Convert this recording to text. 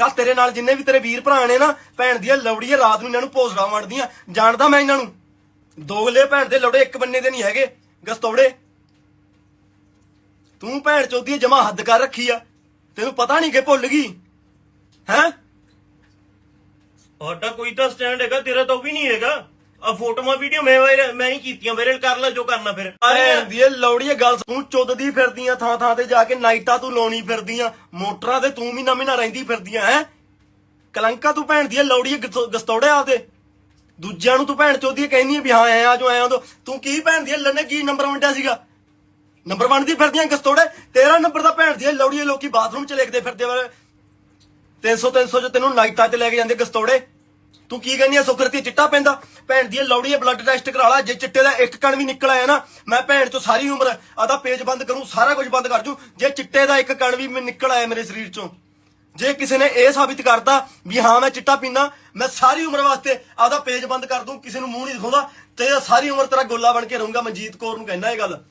ਤਾਂ ਤੇਰੇ ਨਾਲ ਜਿੰਨੇ ਵੀ ਤੇਰੇ ਵੀਰ ਭਰਾ ਨੇ ਨਾ, ਭੈਣ ਦੀਆਂ ਲੌੜੀਆਂ ਰਾਤ ਨੂੰ ਇਹਨਾਂ ਨੂੰ ਭੋਸੜਾ ਵੰਡਦੀਆਂ। ਜਾਣਦਾ ਮੈਂ ਇਹਨਾਂ ਨੂੰ? ਦੋਗਲੇ ਭੈਣ ਦੇ ਲੌੜੇ ਇੱਕ ਬੰਨੇ ਦੇ ਨਹੀਂ ਹੈਗੇ। ਗਸਤੌੜੇ। ਤੂੰ ਭੈਣ ਚੋਦੀ ਜਮਾ ਹੱਦ ਕਰ ਰੱਖੀ ਆ। ਤੈਨੂੰ ਪਤਾ ਨਹੀਂ ਕਿ ਭੁੱਲ ਗਈ। ਹੈਂ? ਸਾਡਾ ਕੋਈ ਤਾਂ ਸਟੈਂਡ ਹੈਗਾ, ਤੇਰਾ ਤਾਂ ਉਹ ਵੀ ਨਹੀਂ ਹੈਗਾ। ਆ ਫੋਟੋਆਂ ਵੀਡੀਓ ਮੈਂ ਵਾਇਰਲ- ਮੈਂ ਹੀ ਕੀਤੀਆਂ ਵਾਇਰਲ ਕਰ ਲੈ ਜੋ ਕਰਨਾ ਫਿਰ। ਭੈਣ ਦੀ ਲੌੜੀਏ ਗੱਲ ਤੂੰ ਚੁੱਦਦੀ ਫਿਰਦੀਆਂ ਥਾਂ ਥਾਂ ਤੇ ਜਾ ਕੇ ਨਾਈਟਾਂ ਤੂੰ ਲਾਉਣੀ ਫਿਰਦੀਆਂ ਮੋਟਰਾਂ ਤੇ ਤੂੰ ਵੀ ਨਵੀਂ ਨਾ ਰਹਿੰਦੀ ਫਿਰਦੀਆਂ ਹੈ? ਕਲੰਕਾ ਤੂੰ ਭੈਣ ਦੀ ਲੌੜੀਏ ਗਸਤੌੜੇ ਆਪਦੇ। ਦੂਜਿਆਂ ਨੂੰ ਤੂੰ ਭੈਣ ਚੋਦੀ ਕਹਿੰਦੀ ਆ ਵੀ ਹਾਂ ਆਇਆ ਜੋ ਆਇਆ ਉਦੋਂ। ਤੂੰ ਕੀ ਭੈਣ ਦੀ ਲੰਨੇ ਕੀ ਨੰਬਰ ਵੰਡਿਆ ਸੀਗਾ? ਨੰਬਰ ਵੰਡਦੀ ਫਿਰਦੀਆਂ ਗਸਤੌੜੇ? ਤੇਰਾ ਨੰਬਰ ਤਾਂ ਭੈਣ ਦੀ ਲੌੜੀਏ ਲੋਕੀ ਬਾਥਰੂਮ ਚ ਲਿਖਦੇ ਫਿਰਦੇ ਵਾ। 300 300 ਚ ਤੈਨੂੰ ਨਾਈਟਾਂ ਤੇ ਲੈ ਕੇ ਜਾਂਦੇ ਗਸਤੌੜੇ। ਤੂੰ ਕੀ ਕਹਿੰਦੀ ਆ ਸੁਖਰਤੀ ਚਿੱਟਾ ਪੈਂਦਾ? ਭੈਣ ਦੀ ਲੋੜੀ ਬਲੱਡ ਟੈਸਟ ਕਰਾ ਲਾ, ਜੇ ਚਿੱਟੇ ਦਾ ਇੱਕ ਕਣ ਵੀ ਨਿਕਲ ਆਇਆ ਨਾ, ਮੈਂ ਭੈਣ ਚੋਂ ਸਾਰੀ ਉਮਰ ਆਦਾ ਪੇਜ ਬੰਦ ਕਰੂੰ, ਸਾਰਾ ਕੁਝ ਬੰਦ ਕਰ ਜੂ। ਜੇ ਚਿੱਟੇ ਦਾ ਇੱਕ ਕਣ ਵੀ ਮੈਂ, ਨਿਕਲ ਆਇਆ ਮੇਰੇ ਸਰੀਰ ਚੋਂ, ਜੇ ਕਿਸੇ ਨੇ ਇਹ ਸਾਬਿਤ ਕਰਤਾ ਵੀ ਹਾਂ ਮੈਂ ਚਿੱਟਾ ਪੀਂਦਾ, ਮੈਂ ਸਾਰੀ ਉਮਰ ਵਾਸਤੇ ਆਦਾ ਪੇਜ ਬੰਦ ਕਰ ਦੂੰ, ਕਿਸੇ ਨੂੰ ਮੂੰਹ ਨਹੀਂ ਦਿਖਾਉਂਦਾ, ਤੇ ਸਾਰੀ ਉਮਰ ਤੇਰਾ ਗੋਲਾ ਬਣ ਕੇ ਰਹੂੰਗਾ, ਮਨਜੀਤ ਕੌਰ ਨੂੰ ਕਹਿੰਦਾ ਇਹ ਗੱਲ।